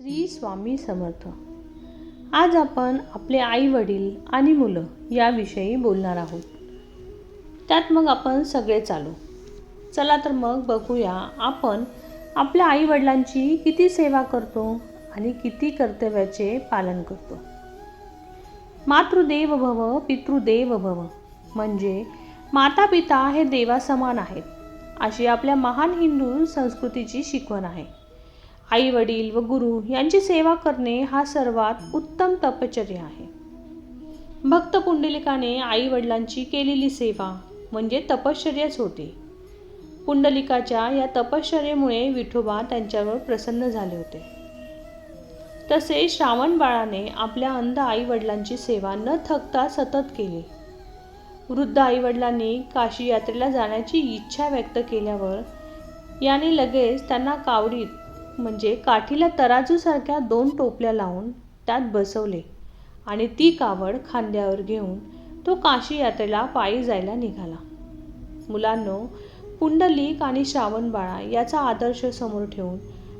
श्री स्वामी समर्थ. आज आपण आपले आई वडील आणि मुलं याविषयी बोलणार आहोत. त्यात मग आपण सगळे चालू. चला तर मग बघूया आपण आपल्या आई वडिलांची किती सेवा करतो आणि किती कर्तव्याचे पालन करतो. मातृदेव भव पितृदेव भव. म्हणजे माता पिता हे देवासमान आहेत अशी आपल्या महान हिंदू संस्कृतीची शिकवण आहे. आई वडील व गुरु यांची सेवा करणे हा सर्वात उत्तम तपचर्या आहे. भक्त पुंडलिकाने आई वडिलांची केलेली सेवा म्हणजे तपश्चर्याच होती. पुंडलिकाच्या या तपश्चर्येमुळे विठोबा त्यांच्यावर प्रसन्न झाले होते. तसे श्रावण बाळाने आपल्या अंध आई वडिलांची सेवा न थकता सतत केली. वृद्ध आईवडिलांनी काशी यात्रेला जाण्याची इच्छा व्यक्त केल्यावर याने लगेच त्यांना कावडीत म्हणजे काठीला तराजूसारख्या दोन टोपल्या लावून त्यात बसवले आणि ती कावड खांद्यावर घेऊन तो काशी यात्रेला पायी जायला निघाला. मुलांनो पुंडलिक आणि श्रावणबाळा याचा आदर्श समोर ठेवून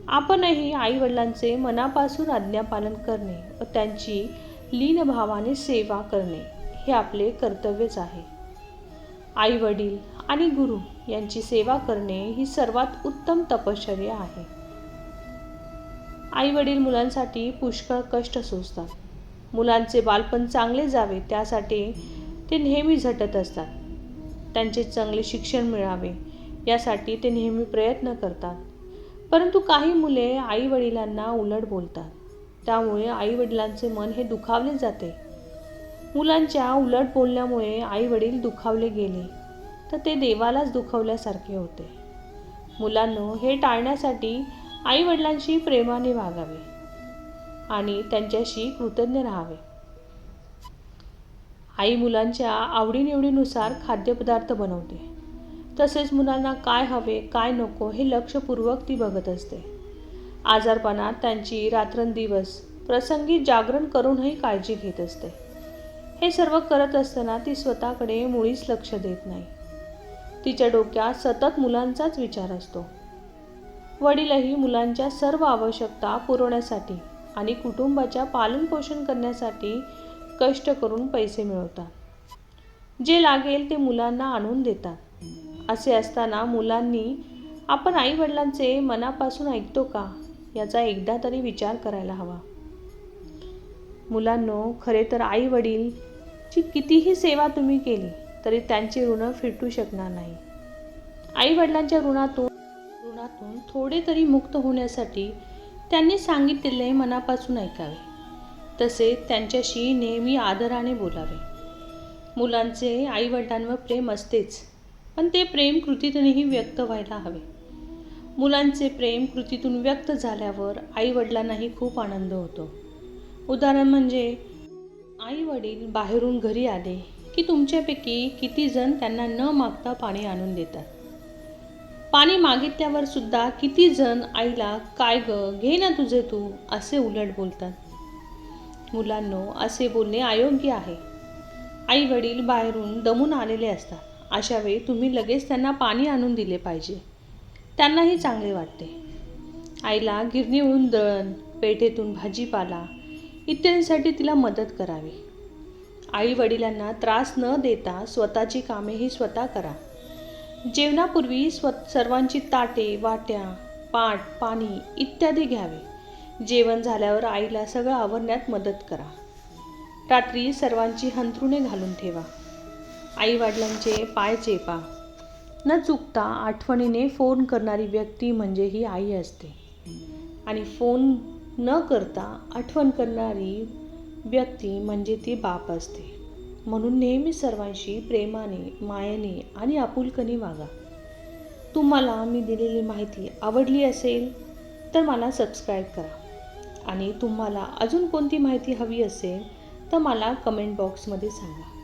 आपणही आईवडिलांचे मनापासून आज्ञापालन करणे व त्यांची लीनभावाने सेवा करणे हे आपले कर्तव्यच आहे. आईवडील आणि गुरु यांची सेवा करणे ही सर्वात उत्तम तपश्चर्या आहे. आई वडील मुलांसाठी पुष्कळ कष्ट सोसतात. मुलांचे बालपण चांगले जावे त्यासाठी ते नेहमी झटत असतात. त्यांचे चांगले शिक्षण मिळावे यासाठी ते नेहमी प्रयत्न करतात. परंतु काही मुले आई वडिलांना उलट बोलतात. त्यामुळे आई वडिलांचे मन हे दुखावले जाते. मुलांच्या उलट बोलण्यामुळे आई वडील दुखावले गेले तर ते देवालाच दुखवल्यासारखे होते. मुलांनो हे टाळण्यासाठी आईवडिलांशी प्रेमाने वागावे आणि त्यांच्याशी कृतज्ञ राहावे. आई मुलांच्या आवडीनिवडीनुसार खाद्यपदार्थ बनवते. तसेच मुलांना काय हवे काय नको हे लक्षपूर्वक ती बघत असते. आजारपणात त्यांची रात्रंदिवस प्रसंगी जागरण करूनही काळजी घेत असते. हे सर्व करत असताना ती स्वतःकडे मुळीच लक्ष देत नाही. तिच्या डोक्यात सतत मुलांचाच विचार असतो. वडीलही मुलांच्या सर्व आवश्यकता पुरवण्यासाठी आणि कुटुंबाच्या पालनपोषण करण्यासाठी कष्ट करून पैसे मिळवतात. जे लागेल ते मुलांना आणून देतात. असे असताना मुलांनी आपण आईवडिलांचे मनापासून ऐकतो का? याचा एकदा तरी विचार करायला हवा. मुलांनो खरे तर आई वडील ची कितीही सेवा तुम्ही केली तरी त्यांचे ऋण फिटू शकणार नाही. आई वडिलांच्या ऋणातून ऋणातून थोडे तरी मुक्त होण्यासाठी त्यांनी सांगितलेले मनापासून ऐकावे. तसे त्यांच्याशी नेहमी आदराने बोलावे. मुलांचे आईवडिलांवर प्रेम असतेच पण ते प्रेम कृतीतूनही व्यक्त व्हायला हवे. मुलांचे प्रेम कृतीतून व्यक्त झाल्यावर आईवडिलांनाही खूप आनंद होतो. उदाहरण म्हणजे आई वडील बाहेरून घरी आले की तुमच्यापैकी किती जण त्यांना न मागता पाणी आणून देतात. पाणी मागितल्यावर सुद्धा किती जण आईला काय ग घे ना तुझे तू असे उलट बोलतात. मुलांनो असे बोलणे अयोग्य आहे. आई वडील बाहेरून दमून आलेले असतात. अशा वेळी तुम्ही लगेच त्यांना पाणी आणून दिले पाहिजे. त्यांनाही चांगले वाटते. आईला गिरणीवरून दळण पेठेतून भाजीपाला इत्यादीसाठी तिला मदत करावी. आई वडिलांना त्रास न देता स्वतःची कामेही स्वतः करा. जेवणापूर्वी स्व सर्वांची ताटे वाट्या पाट पाणी इत्यादी घ्यावे. जेवण झाल्यावर आईला सगळं आवरण्यात मदत करा. रात्री सर्वांची हंतरुणे घालून ठेवा. आई वडिलांचे पाय चेपा. न चुकता आठवणीने फोन करणारी व्यक्ती म्हणजे ही आई असते. आणि फोन न करता आठवण करणारी व्यक्ती म्हणजे ती बाप असते. म्हणून नेहमी सर्वांशी प्रेमाने मायेने आणि आपुलकने वागा. तुम्हाला मी दिलेली माहिती आवडली असेल तर मला सबस्क्राईब करा. आणि तुम्हाला अजून कोणती माहिती हवी असेल तर मला कमेंट बॉक्समध्ये सांगा.